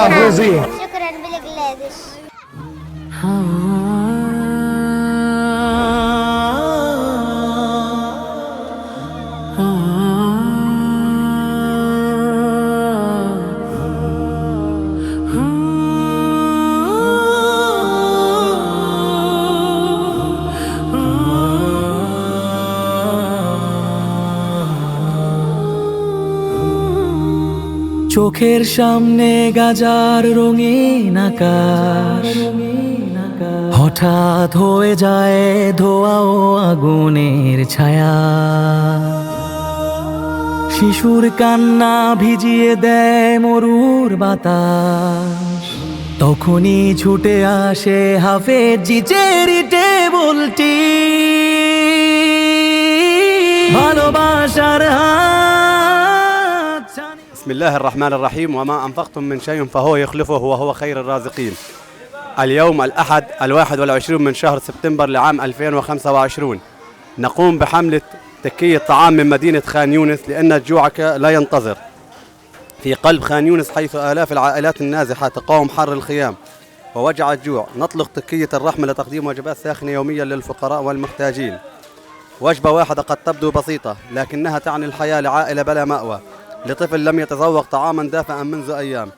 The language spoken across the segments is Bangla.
حافظي شكرا بنجلاديش চোখের সামনে গাজার রঙিন আকাশ। হঠাৎ হয়ে যায় ধোয়া ও আগুনের ছায়া। শিশুর কান্না ভিজিয়ে দেয় মরুর বাতাস। তখনই ছুটে আসে হাফেজ জি চেরিটে বলটি ভালোবাসার ছানি- بسم الله الرحمن الرحيم وما أنفقتم من شيء فهو يخلفه وهو خير الرازقين. اليوم الأحد الواحد والعشرون من شهر سبتمبر لعام 2025 نقوم بحملة تكية طعام من مدينة خان يونس لأن جوعك لا ينتظر. في قلب خان يونس حيث آلاف العائلات النازحة تقاوم حر الخيام. ووجع الجوع. نطلق تكية الرحمة لتقديم وجبات ساخنة يوميا للفقراء والمحتاجين. وجبة واحدة قد تبدو بسيطة لكنها تعني الحياة لعائلة بلا مأوى. لطفل لم يتذوق طعاما دافئا منذ أيام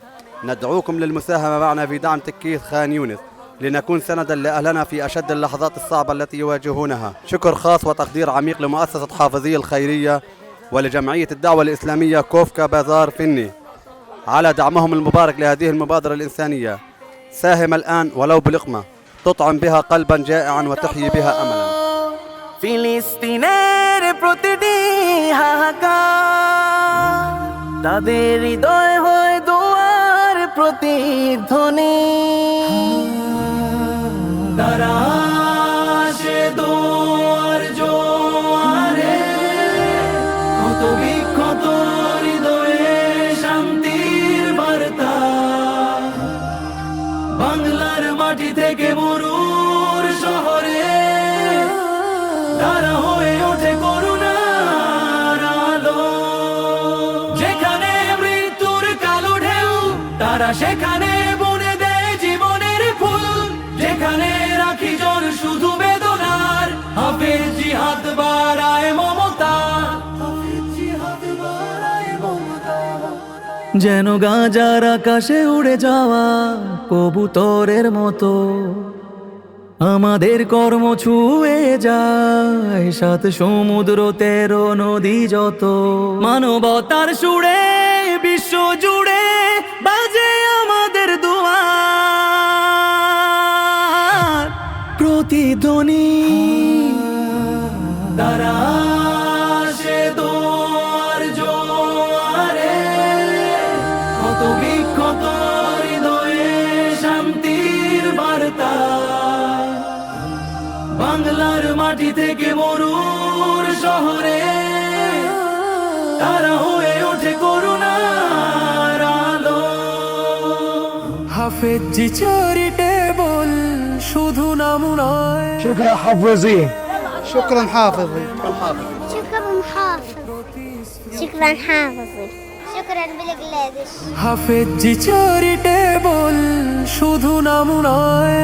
ندعوكم للمساهمة معنا في دعم تكية خان يونس لنكون سندا لأهلنا في أشد اللحظات الصعبة التي يواجهونها شكر خاص وتقدير عميق لمؤسسة حافظية الخيرية ولجمعية الدعوة الإسلامية كوفكا بازار فني على دعمهم المبارك لهذه المبادرة الإنسانية ساهم الآن ولو بلقمة تطعم بها قلبا جائعا وتحيي بها أملا ফিলিস্তিনের প্রতিটি হাহাকার তাদের হৃদয় হয় দোয়ার প্রতিধ্বনি। তারা আসে দোয়ার কত হৃদয়ে বাংলার মাটি থেকে মরুর শহরে, তারা তারা সেখানে বনে দেয় জীবনের ফুল, যেখানে রাখি জন শুধু বেদনার। হাফেজ জিহাদ বাড়ায় মমতা। যেন গাজার আকাশে উড়ে যাওয়া কবুতরের মতো। আমাদের কর্ম ছুঁয়ে যায়, সাত সমুদ্র, তেরো নদী যত। মানবতার সুরে, বিশ্ব জুড়ে কত হৃদয়ে শান্তির বার্তা। বাংলার মাটি থেকে মরুর শহরে তারা হয়ে ওঠে করুণার আলো। হাফেজ জি চ্যারিটেবল শুধু নাম নয় শুকরান হাফেজি। শুকরান হাফেজি। শুকরান হাফেজি। শুকরান হাফেজি। হাফেজ জি চ্যারিটেবল শুধু নাম নয়।